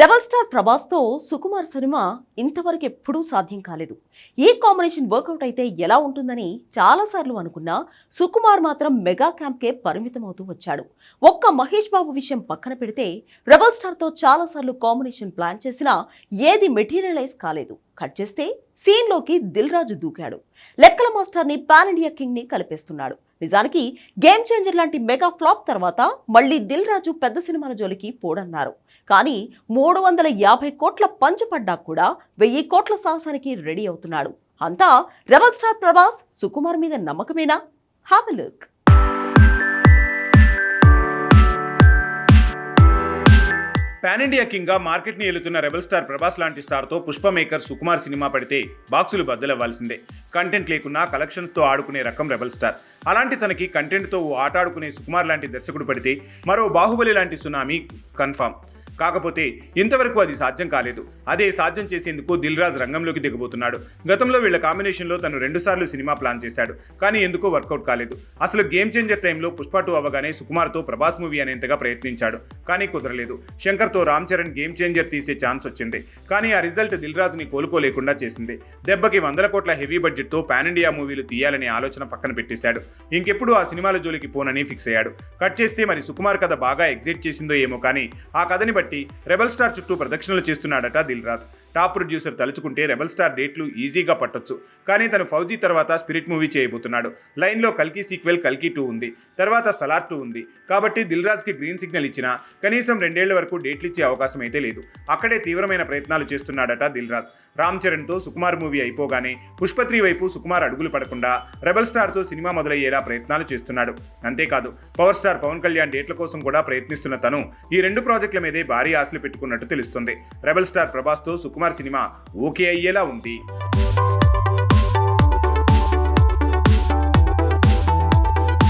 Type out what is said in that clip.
Rebel star ప్రభాస్తో Sukumar cinema ఇంతవరకు ఎప్పుడూ సాధ్యం కాలేదు. ఈ కాంబినేషన్ వర్కౌట్ అయితే ఎలా ఉంటుందని చాలాసార్లు అనుకున్నా సుకుమార్ మాత్రం మెగా క్యాంప్కే పరిమితం అవుతూ వచ్చాడు. ఒక్క మహేష్ బాబు విషయం పక్కన పెడితే రెబల్ స్టార్తో చాలాసార్లు కాంబినేషన్ ప్లాన్ చేసినా ఏది మెటీరియలైజ్ కాలేదు. కట్ చేస్తే సీన్లోకి దిల్ రాజు దూకాడు. లెక్కల మాస్టర్ని పాన్ ఇండియా కింగ్ని కలిపేస్తున్నాడు. నిజానికి గేమ్ చేంజర్ లాంటి మెగా ఫ్లాప్ తర్వాత మళ్ళీ దిల్ రాజు పెద్ద సినిమాల జోలికి పోడన్నారు. కానీ మూడు వందల యాభై కోట్ల పంచపడ్డా కూడా వెయ్యి కోట్ల సాహసానికి రెడీ అవుతున్నాడు. అంతా రెబల్ స్టార్ ప్రభాస్ సుకుమార్ మీద నమ్మకమేనా? Have look. పాన్ ఇండియా కింగ్గా మార్కెట్ని ఏలుతున్న రెబల్ స్టార్ ప్రభాస్ లాంటి స్టార్తో పుష్ప మేకర్ సుకుమార్ సినిమా పడితే బాక్సులు బద్దలవ్వాల్సిందే. కంటెంట్ లేకున్నా కలెక్షన్స్తో ఆడుకునే రకం రెబల్ స్టార్. అలాంటి తనకి కంటెంట్తో ఓ ఆట ఆడుకునే సుకుమార్ లాంటి దర్శకుడు పడితే మరో బాహుబలి లాంటి సునామీ కన్ఫామ్. కాకపోతే ఇంతవరకు అది సాధ్యం కాలేదు. అదే సాధ్యం చేసేందుకు దిల్ రాజ్ రంగంలోకి దిగబోతున్నాడు. గతంలో వీళ్ళ కాంబినేషన్లో తను రెండుసార్లు సినిమా ప్లాన్ చేశాడు. కానీ ఎందుకో వర్కౌట్ కాలేదు. అసలు గేమ్ చేంజర్ టైంలో పుష్ప టూ అవ్వగానే సుకుమార్తో ప్రభాస్ మూవీ అనేంతగా ప్రయత్నించాడు. కానీ కుదరలేదు. శంకర్తో రామ్ చరణ్ గేమ్ చేంజర్ తీసే ఛాన్స్ వచ్చింది. కానీ ఆ రిజల్ట్ దిల్రాజ్ని కోలుకోలేకుండా చేసింది. దెబ్బకి వందల కోట్ల హెవీ బడ్జెట్తో పాన్ ఇండియా మూవీలు తీయాలనే ఆలోచన పక్కన పెట్టేశాడు. ఇంకెప్పుడు ఆ సినిమాల జోలికి పోనని ఫిక్స్ అయ్యాడు. కట్ చేస్తే మరి సుకుమార్ కథ బాగా ఎగ్జిట్ చేసిందో ఏమో కానీ ఆ కథని పట్టి రెబల్ స్టార్ చుట్టూ ప్రదక్షిణలు చేస్తున్నాడట దిల్ రాజ్. టాప్ ప్రొడ్యూసర్ తలుచుకుంటే రెబల్ స్టార్ డేట్లు ఈజీగా పట్టొచ్చు. కానీ తను ఫౌజీ తర్వాత స్పిరిట్ మూవీ చేయబోతున్నాడు. లైన్లో కల్కి సీక్వెల్ కల్కి టూ ఉంది. తర్వాత సలార్ టూ ఉంది. కాబట్టి దిల్ రాజ్కి గ్రీన్ సిగ్నల్ ఇచ్చినా కనీసం రెండేళ్ళ వరకు డేట్లు ఇచ్చే అవకాశం అయితే లేదు. అక్కడే తీవ్రమైన ప్రయత్నాలు చేస్తున్నాడట దిల్ రాజ్. రామ్ చరణ్తో సుకుమార్ మూవీ అయిపోగానే పుష్పత్రి వైపు సుకుమార్ అడుగులు పడకుండా రెబల్ స్టార్తో సినిమా మొదలయ్యేలా ప్రయత్నాలు చేస్తున్నాడు. అంతేకాదు పవర్ స్టార్ పవన్ కళ్యాణ్ డేట్ల కోసం కూడా ప్రయత్నిస్తున్న తను ఈ రెండు ప్రాజెక్టుల మీదే భారీ ఆశలు పెట్టుకున్నట్టు తెలుస్తుంది. రెబల్ స్టార్ ప్రభాస్తో సుకుమార్ సినిమా ఓకే అయ్యేలా ఉంది.